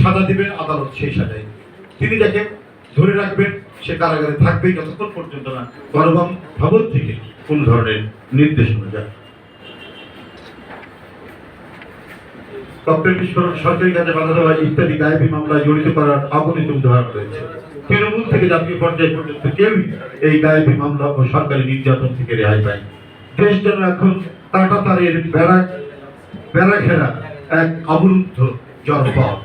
সাজা দিবেন, আদালত সেই সাজাই তিনি যাকে ধরে রাখবেন, সে কারাগারে থাকবে যতক্ষণ পর্যন্ত না গণভবন ভবন থেকে কোন ধরনের নির্দেশনা যায়। ডক্টর বিস্ফোরণ সরকারি কাজে বাধা দেওয়া ইত্যাদি গায়েবী মামলায় জড়িত করার অগণিত উদাহরণ রয়েছে। তৃণমূল থেকে জাতীয় পর্যায় পর্যন্ত কেউই এই গায়েবী মামলা ও সরকারি নির্যাতন থেকে রেহাই পায় দেশ যেন এখন টাটা তারের বেড়া বেড়া ঘেরা এক অবরুদ্ধ জনপদ।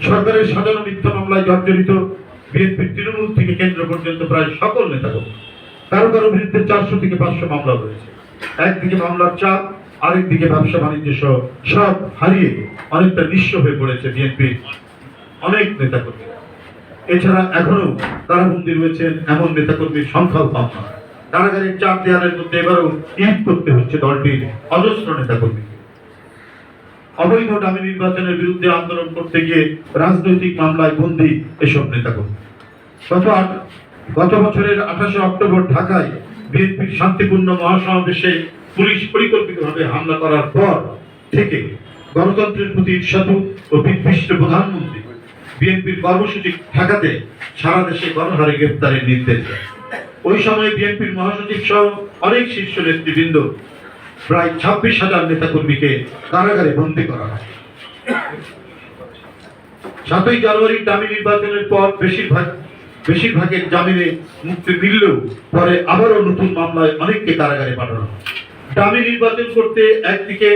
সরকারের সাজানো মিথ্যা মামলায় জর্জরিত বিএনপির তৃণমূল থেকে কেন্দ্র পর্যন্ত প্রায় সকল নেতাগণ কারও কারও বিরুদ্ধে চারশো থেকে পাঁচশো মামলা রয়েছে। একদিকে মামলার চাপ, আরেকদিকে ব্যবসা বাণিজ্য সহ সব হারিয়ে অনেকটা নিঃস্ব হয়ে পড়েছে বিএনপি অনেক নেতাকর্মী। এছাড়া এখনও কারাবন্দি রয়েছেন এমন নেতাকর্মীর সংখ্যাও কম নয়। কারাগারের চাপ দেওয়ালের মধ্যে এবারও ঈদ করতে হচ্ছে দলটির অজস্র নেতাকর্মীকে। অবৈধ ডামি নির্বাচনের বিরুদ্ধে আন্দোলন করতে গিয়ে রাজনৈতিক মামলায় বন্দী এসব নেতাকর্মী। গত গত বছরের আঠাশে অক্টোবর ঢাকায় বিএনপির শান্তিপূর্ণ মহাসমাবেশে পুলিশ পরিকল্পিতভাবে হামলা করার পর থেকে গণতন্ত্রের প্রতি ঈর্ষাদু ও বিদ্বিষ্ট প্রধানমন্ত্রী বিএনপির কর্মসূচি ঠেকাতে সারা দেশে গণহারে গ্রেপ্তারের নির্দেশ দেয় ওই সময় বিএনপির মহাসচিব সহ অনেক শীর্ষ নেতৃবৃন্দ প্রায় ছাব্বিশ হাজার নেতাকর্মীকে কারাগারে বন্দী করা হয়। সাতই জানুয়ারির দামি নির্বাচনের পর বেশিরভাগ বেশিরভাগের জামিনে মুক্তি মিললেও পরে আবারও নতুন মামলায় অনেককে কারাগারে পাঠানো দামি নির্বাচন করতে একদিকে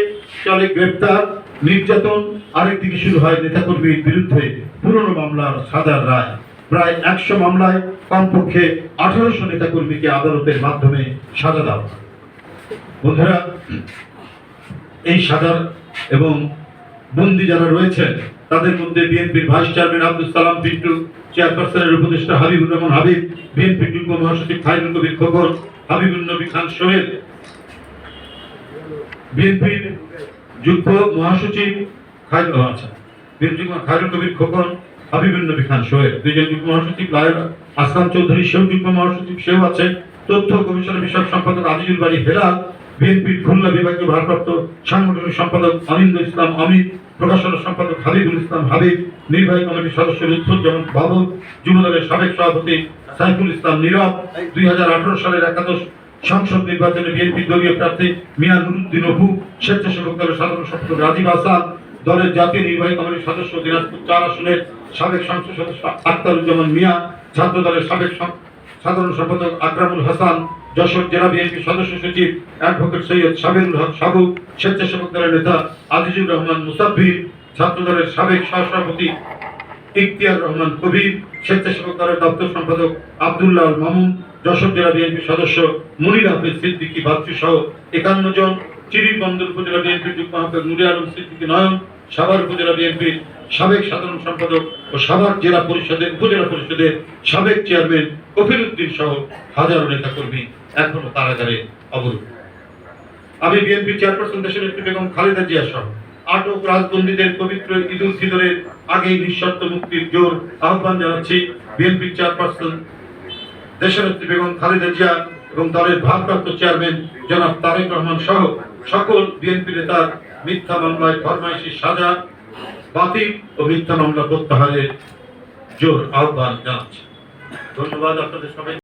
চলে গ্রেপ্তার, নির্যাতন, আরেকদিকে শুরু হয় নেতাকর্মীর বিরুদ্ধে পুরনো মামলার সাজার রায়। প্রায় একশো মামলায় কমপক্ষে আঠারোশো নেতাকর্মীকে আদালতের মাধ্যমে সাজা দেওয়া। বন্ধুরা, এই সাজার এবং বন্দি যারা রয়েছেন, তাদের মধ্যে বিএনপির ভাইস চেয়ারম্যান আব্দুল সালাম পিন্টু, চেয়ারপারসনের উপদেষ্টা হাবিবুর রহমান হাবিব বিএনপি যুগ্ম মহাসচিব খাইরুল কবির খোকন হাবিবুল নবী খান সোহেল বিএনপির যুগ্ম মহাসচিব খাইরুল আচ্ছা খাইরুল কবির খোকন হাবিবুল নবী খান সোহেল দুইজন যুগ্ম মহাসচিব লায়লা, আসলাম চৌধুরী সেও যুগ্ম মহাসচিব, সেও আছেন। তথ্য কমিশনের বিষয়ক সম্পাদক আজিজুল বাড়ি হেলাল বিএনপির খুলনা বিভাগীয় ভারপ্রাপ্ত সাংগঠনিক সম্পাদক অনিন্দ ইসলাম অমিত প্রকাশনা সম্পাদক হাবিবুল ইসলাম হাবিব, নির্বাহী কমিটির সদস্য লুৎফুজ্জামান বাবু যুবদলের সাবেক সভাপতি সাইফুল ইসলাম নীরব, দুই সালের একাদশ সংসদ নির্বাচনে বিএনপি দলীয় প্রার্থী মিয়া নুরুদ্দিন অপু, স্বেচ্ছাসেবক দলের সাধারণ সম্পাদক রাজীব হাসান দলের জাতীয় নির্বাহী কমিটির সদস্য দিনাজপুর চার আসনের সাবেক সংসদ সদস্য আক্তারুজ্জামান মিয়া ছাত্র দলের সাবেক সাধারণ সম্পাদক আকরামুল হাসান যশোর জেলা বিএনপি সদস্য সচিব অ্যাডভোকেট সৈয়দ হক সাবু, স্বেচ্ছাসেবক দলের নেতা আজিজুর রহমান মুসাফির ছাত্র দলের সাবেক সহসভাপতি ইখতিয়ার রহমান কবির, স্বেচ্ছাসেবক দলের দপ্তর সম্পাদক আব্দুল্লাহ মামুন, যশোর জেলা বিএনপি সদস্য মনির হাফিজ সিদ্দিকী বাচ্চু সহ একান্ন জন চিরিরবন্দর উপজেলা বিএনপির যুগ্ম আহ্বায়ক নুরে আলম সিদ্দিকী নয়ন, সাভার উপজেলা বিএনপির সাবেক সাধারণ সম্পাদক ও সাভার জেলা পরিষদের, উপজেলা পরিষদের সাবেক চেয়ারম্যান কফিল উদ্দিন সহ হাজারো নেতাকর্মী। এখনও কারাগারে অবরুদ্ধ আমি বিএনপি চেয়ারপারসন দেশের নেত্রী বেগম খালেদা জিয়া সহ আটক রাজবন্দীদের পবিত্র ঈদ উল ফিতরের আগেই নিঃশর্ত মুক্তির জোর আহ্বান জানাচ্ছি বিএনপি চেয়ারপারসন দেশনেত্রী বেগম খালেদা জিয়া এবং দলের ভারপ্রাপ্ত চেয়ারম্যান জনাব তারেক রহমান সহ সকল বিএনপি নেতার মিথ্যা মামলায় ফরমাইশি সাজা, বাতিল ও মিথ্যা মামলা প্রত্যাহারের জোর আহ্বান জানাচ্ছি। ধন্যবাদ আপনাদের সবাই